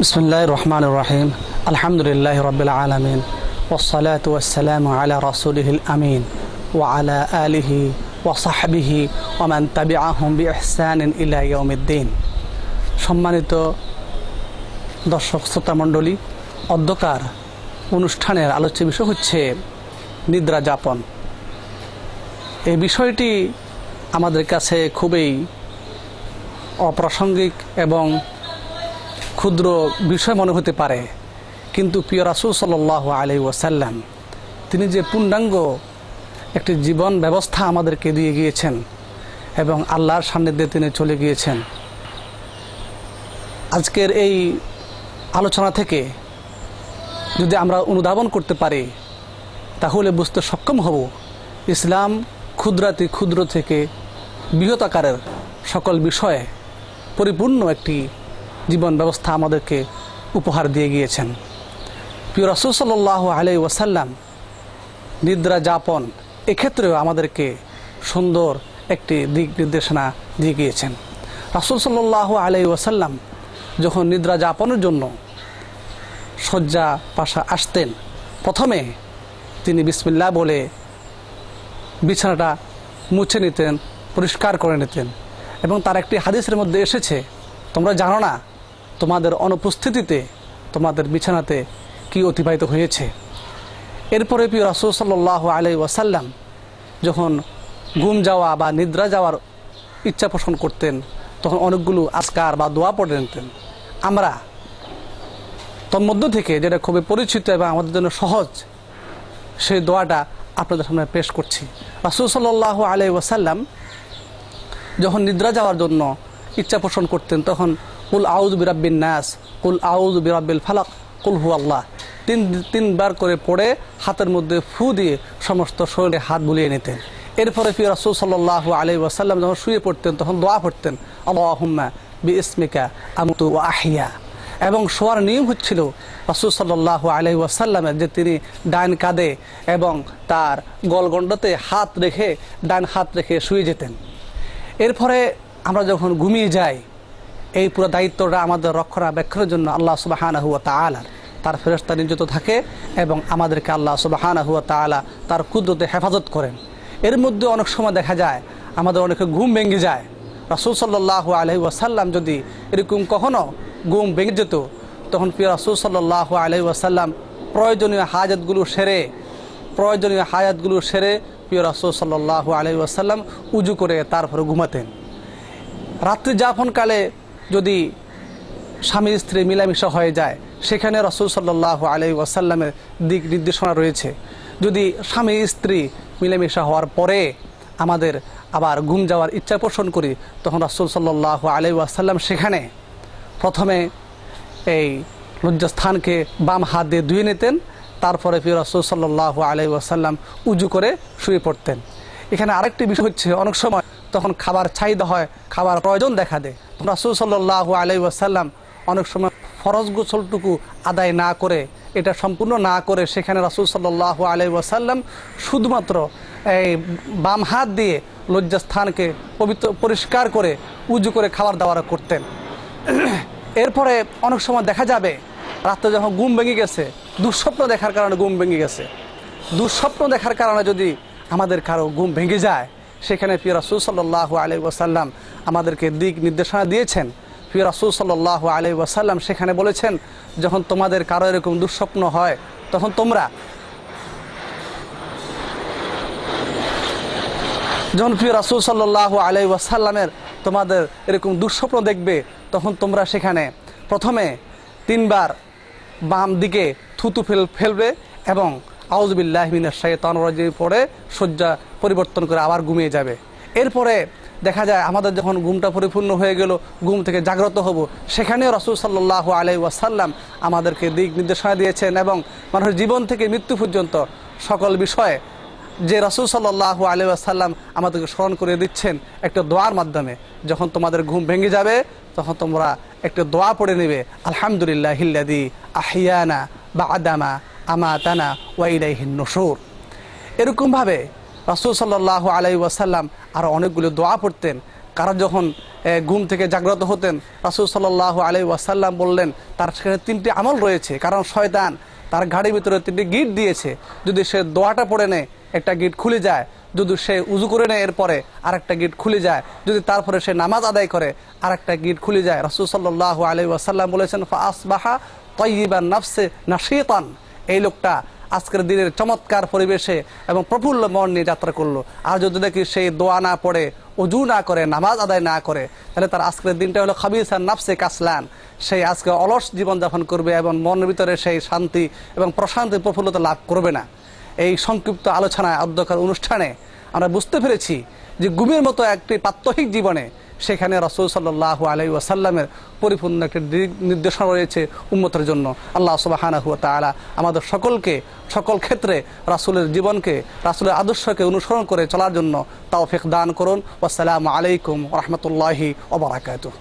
বিসমুল্লাহ রহমান রাহিম আলহামদুলিল্লাহ রবিল আলমিন ওসালাত ওসালাম আলা রসুলহিল আমিন ও আলা আলিহি ওসাহাবিহি ওমান তাবি আহমবি ইহসান ইলাইউদ্দিন সম্মানিত দর্শক শ্রোতামণ্ডলী অধ্যকার অনুষ্ঠানের আলোচ্য বিষয় হচ্ছে নিদ্রা যাপন। এই বিষয়টি আমাদের কাছে খুবই অপ্রাসঙ্গিক এবং ক্ষুদ্র বিষয় মনে হতে পারে, কিন্তু প্রিয় রাসুল সাল আলি ওয়াসাল্লাম, তিনি যে পূর্ণাঙ্গ একটি জীবন ব্যবস্থা আমাদেরকে দিয়ে গিয়েছেন এবং আল্লাহর সান্নিধ্যে তিনি চলে গিয়েছেন। আজকের এই আলোচনা থেকে যদি আমরা অনুধাবন করতে পারি, তাহলে বুঝতে সক্ষম হব ইসলাম ক্ষুদ্রাতি ক্ষুদ্র থেকে বৃহৎ আকারের সকল বিষয়ে পরিপূর্ণ একটি জীবন ব্যবস্থা আমাদেরকে উপহার দিয়ে গিয়েছেন। প্রিয় রসুল সাল্লাহ আলাই ওয়াসাল্লাম, নিদ্রা যাপন এক্ষেত্রেও আমাদেরকে সুন্দর একটি দিক নির্দেশনা দিয়ে গিয়েছেন। রাসুল সাল্লাহ আলাই ওয়াসাল্লাম যখন নিদ্রা যাপনের জন্য শয্যা পাশা আসতেন, প্রথমে তিনি বিসমিল্লা বলে বিছানাটা মুছে নিতেন, পরিষ্কার করে নিতেন এবং তার একটি হাদিসের মধ্যে এসেছে তোমরা জানো না তোমাদের অনুপস্থিতিতে, তোমাদের বিছানাতে কি অতিবাহিত হয়েছে? এরপরে প্রিয় রাসুল সাল্লাহ আলাই ওয়াসাল্লাম যখন ঘুম যাওয়া বা নিদ্রা যাওয়ার ইচ্ছা পোষণ করতেন, তখন অনেকগুলো আজকার বা দোয়া পড়ে নিতেন। আমরা তন্মধ্য থেকে যেটা খুবই পরিচিত এবং আমাদের জন্য সহজ, সেই দোয়াটা আপনাদের সামনে পেশ করছি। রাসুল সাল্লাহ আলাই ওয়াসাল্লাম যখন নিদ্রা যাওয়ার জন্য ইচ্ছা পোষণ করতেন, তখন কুল আউজ বিরাব্বিন নাস, কুল আউজ বিরাব্বিল ফালাক, কুল হু আল্লাহ তিন, তিনবার করে পড়ে হাতের মধ্যে ফু দিয়ে সমস্ত শরীরে হাত বুলিয়ে নিতেন। এরপরে ফি রাসুল সাল্লাহ আলি ওয়াসাল্লাম যখন শুয়ে পড়তেন, তখন দোয়া পড়তেন, আল্লাহুম্মা বি ইসমিকা আমতু আহিয়া। এবং শোয়ার নিয়ম হচ্ছিল, রাসুল সাল্লাহ আলি ওয়াসাল্লামের যে তিনি ডাইন কাঁধে এবং তার গলগণ্ডতে হাত রেখে ডাইন হাত রেখে শুয়ে যেতেন। এরপরে আমরা যখন ঘুমিয়ে যাই, এই পুরো দায়িত্বটা আমাদের রক্ষণাবেক্ষণের জন্য আল্লাহ সুবাহানা হুয়া তালার তার ফেরস্তা নিয়োজিত থাকে এবং আমাদেরকে আল্লাহ সুবাহানা হুয়া তালা তার কুদরতে হেফাজত করেন। এর মধ্যে অনেক সময় দেখা যায়, আমাদের অনেকে ঘুম ভেঙে যায়। রাসুল সাল্লাহ আলহি ওয়াসাল্লাম যদি এরকম কখনো ঘুম ভেঙে যেত, তখন প্রিয় রাসুল সাল্লাহ আলহি ওয়াসাল্লাম প্রয়োজনীয় হাজতগুলো সেরে, প্রয়োজনীয় হায়াতগুলো সেরে প্রিয় রাসুল সাল্লাহ আলহি ওয়াসাল্লাম উজু করে তারপরে ঘুমাতেন। রাত্রি যাপনকালে যদি স্বামী স্ত্রী মিলামিশা হয়ে যায়, সেখানে রসুল সাল্লাহ আলি ওয়াসাল্লামের দিক নির্দেশনা রয়েছে। যদি স্বামী স্ত্রী মিলামিশা হওয়ার পরে আমাদের আবার ঘুম যাওয়ার ইচ্ছা পোষণ করি, তখন রাসুল সাল্লাহ আলি ওয়াসাল্লাম সেখানে প্রথমে এই লজ্জাস্থানকে বাম হাত দিয়ে ধুয়ে নিতেন, তারপরে ফির রসুল সাল্লাহ আলি ওয়াসাল্লাম উজু করে শুয়ে পড়তেন। এখানে আরেকটি বিষয় হচ্ছে, অনেক সময় তখন খাবার চাহিদা হয়, খাবার প্রয়োজন দেখা দেয়। রাসুল সাল্লাহ আলাই ওয়াসাল্লাম অনেক সময় ফরজ গোসলটুকু আদায় না করে, এটা সম্পূর্ণ না করে সেখানে রাসুল সাল্লাহ আলাই ওয়াসাল্লাম শুধুমাত্র এই বাম হাত দিয়ে লজ্জাস্থানকে পবিত্র, পরিষ্কার করে উজু করে খাবার দাওয়ার করতেন। এরপরে অনেক সময় দেখা যাবে রাত্রে যখন ঘুম ভেঙে গেছে, দুঃস্বপ্ন দেখার কারণে ঘুম ভেঙে গেছে। দুঃস্বপ্ন দেখার কারণে যদি আমাদের কারও ঘুম ভেঙে যায়, সেখানে প্রিয় রাসুল সাল্লাহ আলি ওয়াসাল্লাম আমাদেরকে দিক নির্দেশনা দিয়েছেন। প্রিয় রাসুল সাল্লাহ আলি ওয়াসাল্লাম সেখানে বলেছেন, যখন তোমাদের কারও এরকম দুঃস্বপ্ন হয়, তখন তোমরা যখন প্রিয় রাসুল সাল্লাহ ওয়াসাল্লামের তোমাদের এরকম দুঃস্বপ্ন দেখবে, তখন তোমরা সেখানে প্রথমে তিনবার বাম দিকে থুতু ফেল, ফেলবে এবং আউজবিল্লাহমিনের শাইতান রাজি পরে শয্যা পরিবর্তন করে আবার ঘুমিয়ে যাবে। এরপরে দেখা যায় আমাদের যখন ঘুমটা পরিপূর্ণ হয়ে গেল, ঘুম থেকে জাগ্রত হব, সেখানেও রসুল সাল্লাহ আলাই ওয়াসাল্লাম আমাদেরকে দিক নির্দেশনা দিয়েছেন এবং মানুষের জীবন থেকে মৃত্যু পর্যন্ত সকল বিষয়ে যে রসুল সাল্লাহ আলি আসাল্লাম আমাদেরকে স্মরণ করে দিচ্ছেন একটা দোয়ার মাধ্যমে। যখন তোমাদের ঘুম ভেঙে যাবে, তখন তোমরা একটা দোয়া পড়ে নেবে আলহামদুলিল্লাহ হিল্লাদি আহিয়ানা বা আদামা আমা তানা ওয়াইলাইহিন নসুর এরকমভাবে রসুল সাল্লাহ আলাই ওয়াসাল্লাম আরও অনেকগুলো দোয়া পড়তেন। কারণ যখন ঘুম থেকে জাগ্রত হতেন, রাসুল সাল্লাহ আলি ওয়াসাল্লাম বললেন, তার সেখানে তিনটি আমল রয়েছে। কারণ শয়তান তার গাড়ির ভিতরে তিনটি গিট দিয়েছে। যদি সে দোয়াটা পড়ে নেয়, একটা গিট খুলে যায়। যদি সে উজু করে নেয়, এরপরে আরেকটা গিট খুলে যায়। যদি তারপরে সে নামাজ আদায় করে, আরেকটা গিট খুলে যায়। রাসুল সাল্লাহ আলি ওয়াসাল্লাম বলেছেন ফাসবাহা তৈবান নাফসে নাশিতান। এই লোকটা আজকের দিনের চমৎকার পরিবেশে এবং প্রফুল্ল মন নিয়ে যাত্রা করল। আর যদি দেখি সেই দোয়া না পড়ে, অজু না করে, নামাজ আদায় না করে, তাহলে তার আজকের দিনটা হলো খাবিসান নাফসে কাসলান। সেই আজকে অলস জীবনযাপন করবে এবং মনের ভিতরে সেই শান্তি এবং প্রশান্তি, প্রফুল্লতা লাভ করবে না। এই সংক্ষিপ্ত আলোচনায়, অধ্যক্ষার অনুষ্ঠানে আমরা বুঝতে পেরেছি যে গুমের মতো একটি প্রাত্যহিক জীবনে সেখানে রসুল সাল্লাহ আলাই ওয়াসাল্লামের পরিপূর্ণ একটি নির্দেশনা রয়েছে উন্মতের জন্য। আল্লাহ সুবাহানা হুয়া তালা আমাদের সকলকে, সকল ক্ষেত্রে রাসুলের জীবনকে, রাসুলের আদর্শকে অনুসরণ করে চলার জন্য তাও দান করুন। আসসালামু আলাইকুম রহমতুল্লাহি ওবরাকাতুহ